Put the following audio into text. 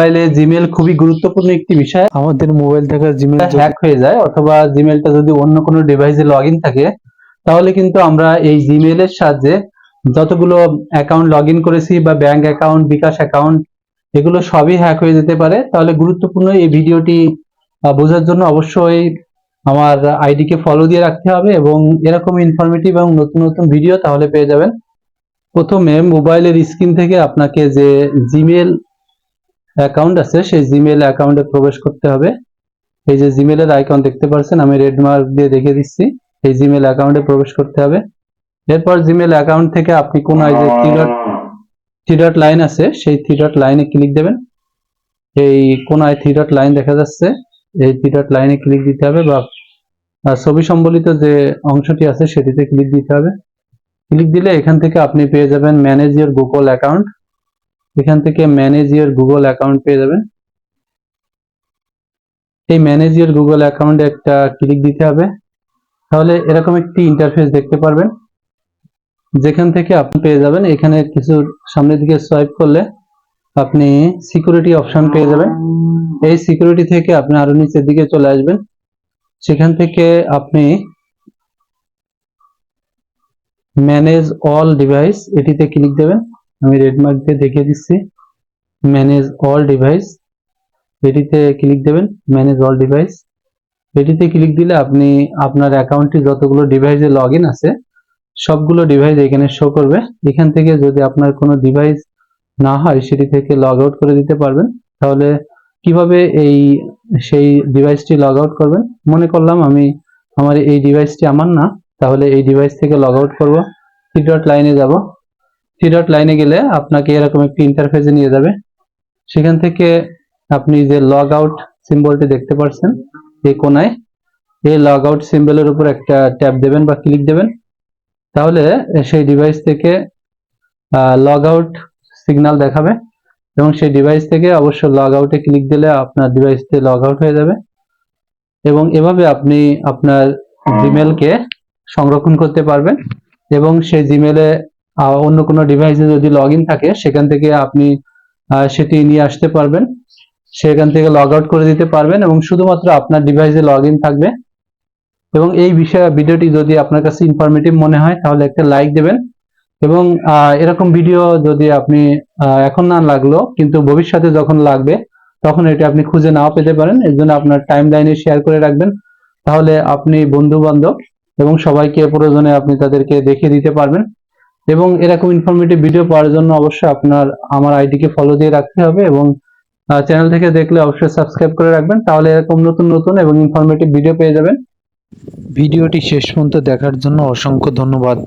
মোবাইলে জিমেল খুবই গুরুত্বপূর্ণ একটি বিষয়। আমাদের মোবাইল থেকে জিমেল হ্যাক হয়ে যায় অথবা জিমেলটা যদি অন্য কোনো ডিভাইসে লগ ইন থাকে তাহলে কিন্তু আমরা এই জিমেলের সাহায্যে যতগুলো অ্যাকাউন্ট লগ ইন করেছি বা ব্যাংক অ্যাকাউন্ট বিকাশ অ্যাকাউন্ট এগুলো সবই হ্যাক হয়ে যেতে পারে। তাহলে গুরুত্বপূর্ণ এই ভিডিওটি বোঝার জন্য অবশ্যই আমার আইডিকে ফলো দিয়ে রাখতে হবে এবং এরকম ইনফরমেটিভ এবং নতুন নতুন ভিডিও তাহলে পেয়ে যাবেন। প্রথমে মোবাইলের স্ক্রিন থেকে আপনাকে যে জিমেল অ্যাকাউন্ট আছে, সেই জিমেল অ্যাকাউন্টে প্রবেশ করতে হবে। এই যে জিমেলের আইকন দেখতে পাচ্ছেন আমি রেড মার্ক দিয়ে দেখিয়ে দিচ্ছি। এই জিমেল অ্যাকাউন্টে প্রবেশ করতে হবে। এরপর জিমেল অ্যাকাউন্ট থেকে আপনি কোন এই যে three dot three dot line আছে, সেই থ্রি ডট লাইনে ক্লিক দেবেন। এই কোনায় থ্রি ডট লাইন দেখা যাচ্ছে, এই থ্রি ডট লাইনে ক্লিক দিতে হবে বা ছবি সম্বলিত যে অংশটি আছে, সেটিতে ক্লিক দিতে হবে। ক্লিক দিলে এখান থেকে আপনি পেয়ে যাবেন ম্যানেজ ইয়ার গুগল অ্যাকাউন্ট এখান থেকে ম্যানেজ ইউর গুগল অ্যাকাউন্ট পেয়ে যাবেন। এই ম্যানেজ ইউর গুগল অ্যাকাউন্টে একটা ক্লিক দিতে হবে। তাহলে এরকম একটি ইন্টারফেস দেখতে পারবেন। যেখান থেকে আপনি পেয়ে যাবেন, এখানে কিছু সামনের দিকে সোয়াইপ করলে আপনি সিকিউরিটি অপশন পেয়ে যাবেন। এই সিকিউরিটি থেকে আপনি আরও নিচের দিকে চলে আসবেন। সেখান থেকে আপনি ম্যানেজ অল ডিভাইস এটিতে ক্লিক দেবেন। আমি রেড মার্ক দিয়ে দেখিয়ে দিচ্ছি। ম্যানেজ অল ডিভাইস এটিতে ক্লিক দেবেন ম্যানেজ অল ডিভাইস এটিতে ক্লিক দিলে আপনি আপনার অ্যাকাউন্টটি যতগুলো ডিভাইসে লগ আছে, সবগুলো ডিভাইস এখানে শো করবে। এখান থেকে যদি আপনার কোনো ডিভাইস না হয়, সেটি থেকে লগ আউট করে দিতে পারবেন। তাহলে কীভাবে এই সেই ডিভাইসটি লগ আউট করবেন? মনে করলাম আমি আমার এই ডিভাইসটি আমার না, তাহলে এই ডিভাইস থেকে লগ আউট করব। থ্রি ডট লাইনে যাব। থ্রি ডট লাইনে গেলে আপনাকে এরকম একটি ইন্টারফেসে নিয়ে যাবে। সেখান থেকে আপনি যে লগ আউট সিম্বলটি দেখতে পাচ্ছেন এই কোনায়, এই লগ আউট সিম্বলের উপর একটা ট্যাপ দেবেন বা ক্লিক দেবেন। তাহলে সেই ডিভাইস থেকে লগ আউট সিগন্যাল দেখাবে এবং সেই ডিভাইস থেকে অবশ্য লগ আউটে ক্লিক দিলে আপনার ডিভাইস ডিভাইসতে লগ আউট হয়ে যাবে। এবং এভাবে আপনি আপনার জিমেলকে সংরক্ষণ করতে পারবেন এবং সেই জিমেলে অন্য কোনো ডিভাইসে যদি লগ থাকে, সেখান থেকে আপনি সেটি নিয়ে আসতে পারবেন। সেখান থেকে লগ আউট করে দিতে পারবেন এবং শুধুমাত্র আপনার ডিভাইসে লগ থাকবে। এবং এই বিষয়ে, ভিডিওটি যদি আপনার কাছে ইনফরমেটিভ মনে হয়, তাহলে একটা লাইক দেবেন। এবং এরকম ভিডিও যদি আপনি এখন না লাগল, কিন্তু ভবিষ্যতে যখন লাগবে, তখন এটি আপনি খুঁজে নাও পেতে পারেন। এর জন্য আপনার টাইম লাইনে শেয়ার করে রাখবেন। তাহলে আপনি বন্ধু বান্ধব এবং সবাইকে প্রয়োজনে আপনি তাদেরকে দেখিয়ে দিতে পারবেন। এবং এরকম ইনফরমেটিভ ভিডিও পাওয়ার জন্য অবশ্যই আপনার, আমার আইডিকে ফলো দিয়ে রাখতে হবে এবং চ্যানেল থেকে দেখলে অবশ্যই সাবস্ক্রাইব করে রাখবেন। তাহলে এরকম নতুন নতুন এবং ইনফরমেটিভ ভিডিও পেয়ে যাবেন। ভিডিওটি শেষ পর্যন্ত দেখার জন্য অসংখ্য ধন্যবাদ।